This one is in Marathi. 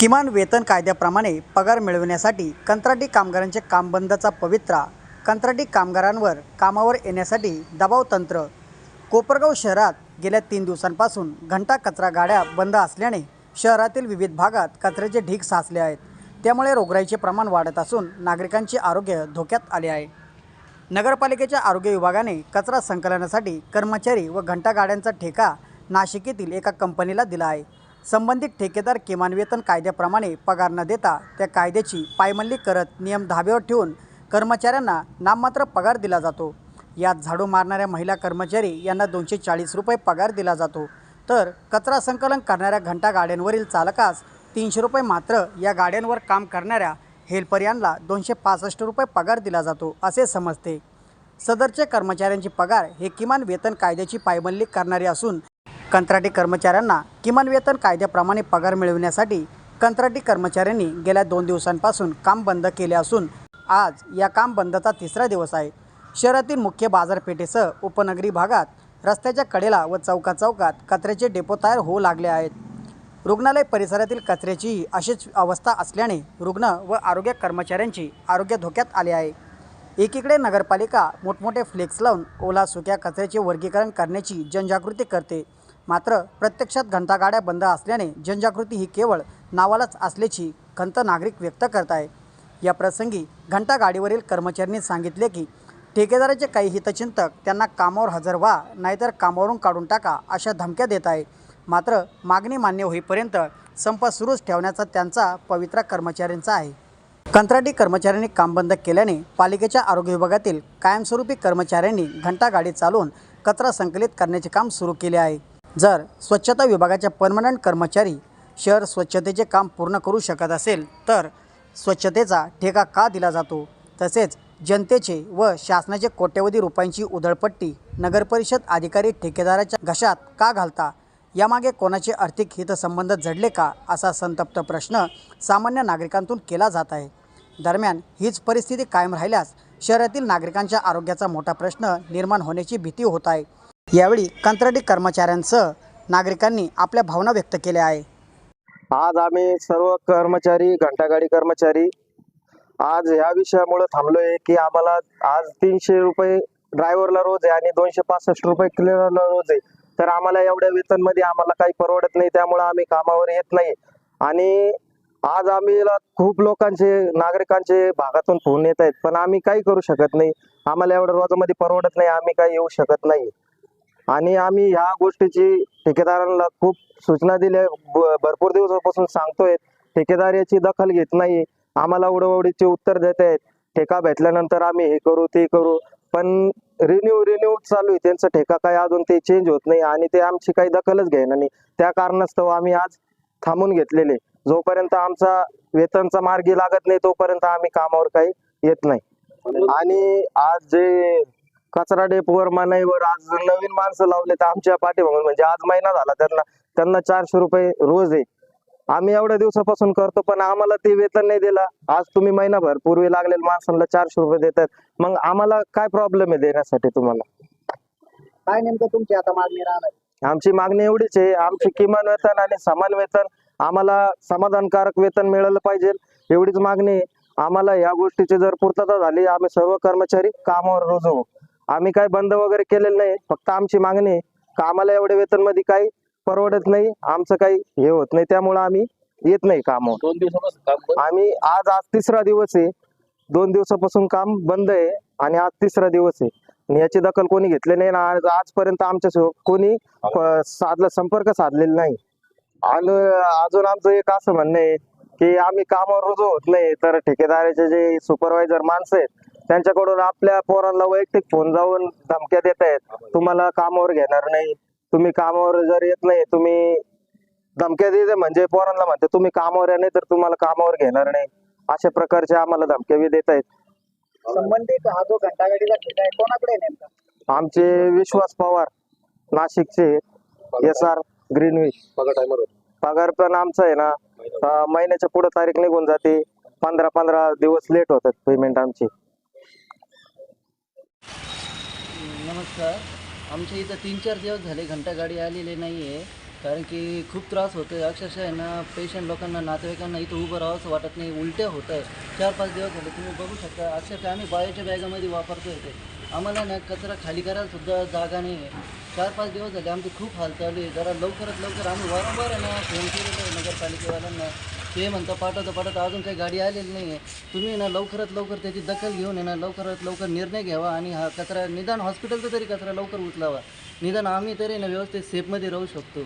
किमान वेतन कायद्याप्रमाणे पगार मिळविण्यासाठी कंत्राटी कामगारांचे काम बंदचा पवित्रा कंत्राटी कामगारांवर कामावर येण्यासाठी दबाव तंत्र. कोपरगाव शहरात गेल्या तीन दिवसांपासून घंटा कचरा गाड्या बंद असल्याने शहरातील विविध भागात कचऱ्याचे ढीग साचले आहेत. त्यामुळे रोगराईचे प्रमाण वाढत असून नागरिकांचे आरोग्य धोक्यात आले आहे. नगरपालिकेच्या आरोग्य विभागाने कचरा संकलनासाठी कर्मचारी व घंटागाड्यांचा ठेका नाशिक येथील एका कंपनीला दिला आहे. संबंधित ठेकेदार किमान वेतन कायद्याप्रमाणे पगार न देता त्या कायद्याची पायमल्ली करत नियम धाब्यावर ठेवून कर्मचाऱ्यांना नाममात्र पगार दिला जातो. यात झाडू मारणाऱ्या महिला कर्मचारी यांना दोनशे चाळीस रुपये पगार दिला जातो. तर कचरा संकलन करणाऱ्या घंटा गाड्यांवरील चालकास तीनशे रुपये मात्र या गाड्यांवर काम करणाऱ्या हेल्पर यांना दोनशे पासष्ट रुपये पगार दिला जातो असे समजते. सदरचे कर्मचाऱ्यांचे पगार हे किमान वेतन कायद्याची पायमल्ली करणारे असून कंत्राटी कर्मचाऱ्यांना किमान वेतन कायद्याप्रमाणे पगार मिळविण्यासाठी कंत्राटी कर्मचाऱ्यांनी गेल्या दोन दिवसांपासून काम बंद केले असून आज या काम बंदचा तिसरा दिवस आहे. शहरातील मुख्य बाजारपेठेसह उपनगरी भागात रस्त्याच्या कडेला व चौका चौकात कचऱ्याचे डेपो तयार होऊ लागले आहेत. रुग्णालय परिसरातील कचऱ्याचीही अशीच अवस्था असल्याने रुग्ण व आरोग्य कर्मचाऱ्यांची आरोग्य धोक्यात आले आहे. एकीकडे नगरपालिका मोठमोठे फ्लेक्स लावून ओला सुक्या कचऱ्याचे वर्गीकरण करण्याची जनजागृती करते. मात्र प्रत्यक्षात घंटागाड्या बंद असल्याने जनजागृती ही केवळ नावालाच असल्याची खंत नागरिक व्यक्त करत आहे या प्रसंगी घंटागाडीवरील कर्मचाऱ्यांनी सांगितले की ठेकेदाराचे काही हितचिंतक त्यांना कामावर हजर व्हा नाहीतर कामावरून काढून टाका अशा धमक्या देत आहे. मात्र मागणी मान्य होईपर्यंत संप सुरूच ठेवण्याचा त्यांचा पवित्रा कर्मचाऱ्यांचा आहे. कंत्राटी कर्मचाऱ्यांनी काम बंद केल्याने पालिकेच्या आरोग्य विभागातील कायमस्वरूपी कर्मचाऱ्यांनी घंटागाडी चालवून कचरा संकलित करण्याचे काम सुरू केले आहे. जर स्वच्छता विभागाच्या परमनंट कर्मचारी शहर स्वच्छतेचे काम पूर्ण करू शकत असेल तर स्वच्छतेचा ठेका का दिला जातो? तसेच जनतेचे व शासनाचे कोट्यवधी रुपयांची उधळपट्टी नगरपरिषद अधिकारी ठेकेदाराच्या घशात का घालता? यामागे कोणाचे आर्थिक हितसंबंध जडले का? असा संतप्त प्रश्न सामान्य नागरिकांतून केला जात आहे. दरम्यान हीच परिस्थिती कायम राहिल्यास शहरातील नागरिकांच्या आरोग्याचा मोठा प्रश्न निर्माण होण्याची भीती होत आहे. यावेळी कंत्राटी कर्मचाऱ्यांसह नागरिकांनी आपल्या भावना व्यक्त केल्या आहे आज आम्ही सर्व कर्मचारी घंटागाडी कर्मचारी आज ह्या विषयामुळे थांबलोय की आम्हाला आज तीनशे रुपये ड्रायव्हरला रोज आहे आणि दोनशे पासष्ट रुपये क्लिनरला रोज आहे. तर आम्हाला एवढ्या वेतनमध्ये आम्हाला काही परवडत नाही त्यामुळे आम्ही कामावर येत नाही. आणि आज आम्ही खूप लोकांचे नागरिकांचे भागातून फोन येत आहेत पण आम्ही काही करू शकत नाही. आम्हाला एवढं रोजामध्ये परवडत नाही आम्ही काही येऊ शकत नाही. आणि आम्ही ह्या गोष्टीची ठेकेदारांना खूप सूचना दिल्या. भरपूर दिवसापासून सांगतोय ठेकेदार याची दखल घेत नाही. आम्हाला उडवडीचे उत्तर देत आहेत. ठेका भेटल्यानंतर आम्ही हे करू ते करू. पण रिन्यू रिन्यू चालू आहे. त्यांचा ठेका काय अजून ते चेंज होत नाही आणि ते आमची काही दखलच घेणार नाही. त्या कारणास्तव आम्ही आज थांबून घेतलेले जोपर्यंत आमचा वेतनचा मार्गी लागत नाही तोपर्यंत आम्ही कामावर काही येत नाही. आणि आज जे कचरा डेपोवर मनाईवर आज नवीन माणसं लावले तर आमच्या पाठीमागून. म्हणजे आज महिना झाला त्यांना त्यांना चारशे रुपये रोज आहे. आम्ही एवढ्या दिवसापासून करतो पण आम्हाला ते वेतन नाही दिला. आज तुम्ही महिनाभर पूर्वी लागलेल्या माणसांना चारशे रुपये देतात. मग आम्हाला काय प्रॉब्लेम आहे देण्यासाठी तुम्हाला? काय नेमकं तुमची आता मागणी राहणार? आमची मागणी एवढीच आहे. आमची किमान वेतन आणि समान वेतन आम्हाला समाधानकारक वेतन मिळालं पाहिजे एवढीच मागणी आहे. आम्हाला या गोष्टीची जर पूर्तता झाली आम्ही सर्व कर्मचारी कामावर रोज. होऊ आम्ही काही बंद वगैरे केलेलं नाही. फक्त आमची मागणी आहे का आम्हाला एवढ्या वेतनमध्ये काही परवडत नाही आमचं काही हे होत नाही त्यामुळे आम्ही येत नाही कामावर. दोन दिवसापासून काम. आम्ही आज आज तिसरा दिवस आहे. दोन दिवसापासून काम बंद आहे आणि आज तिसरा दिवस आहे. आणि याची दखल कोणी घेतली नाही आणि आज आजपर्यंत आमच्या कोणी साधला संपर्क साधलेला नाही. आणि अजून आमचं एक असं म्हणणं आहे की आम्ही कामावर रुजू होत नाही. तर ठेकेदाराचे जे सुपरवायझर माणसं आहेत त्यांच्याकडून आपल्या पोरांना वैयक्तिक फोन जाऊन धमक्या देत आहेत. तुम्हाला कामावर घेणार नाही. तुम्ही कामावर जर येत नाही तुम्ही धमक्या देते म्हणजे पोरांना म्हणते तुम्ही कामावर या नाही तर तुम्हाला कामावर घेणार नाही. अशा प्रकारचे आम्हाला धमक्या बी देत आहेत. संबंधित हा जो घंटागाडीचा ठेका आहे कोणाकडे आहे नेमका? आमचे विश्वास पवार नाशिकचे एस आर ग्रीनविच पगार टायमर पगार पण आमचा आहे ना. अं, महिन्याच्या पुढे तारीख निघून जाते. पंधरा पंधरा दिवस लेट होतात पेमेंट आमची. नमस्कार. आमच्या इथं तीन चार दिवस झाले घंटागाडी आलेली नाही आहे कारण की खूप त्रास होतो आहे अक्षरशः आहे ना पेशंट लोकांना नातेवाईकांना इथं उभं राहावंसं वाटत नाही. उलट्या होत आहे चार पाच दिवस झाले तुम्ही बघू शकता. अक्षरशः आम्ही बायोच्या बॅगामध्ये वापरतो ते. आम्हाला ना कचरा खाली करायला सुद्धा जागा नाही आहे चार पाच दिवस झाले आमचे खूप हाल चालू आहे. जरा लवकरात लवकर आम्ही वारंवार आहे ना फोन केलेलं आहे नगरपालिकेवाल्यांना ते म्हणतं पाठवतं पाठवतं अजून काही गाडी आलेली नाही आहे तुम्ही ना लवकरात लवकर त्याची दखल घेऊन आहे ना लवकरात लवकर निर्णय घ्यावा आणि हा कचरा निदान हॉस्पिटलचा तरी कचरा लवकर उचलावा. निदान आम्ही तरी ना व्यवस्थित सेफमध्ये राहू शकतो.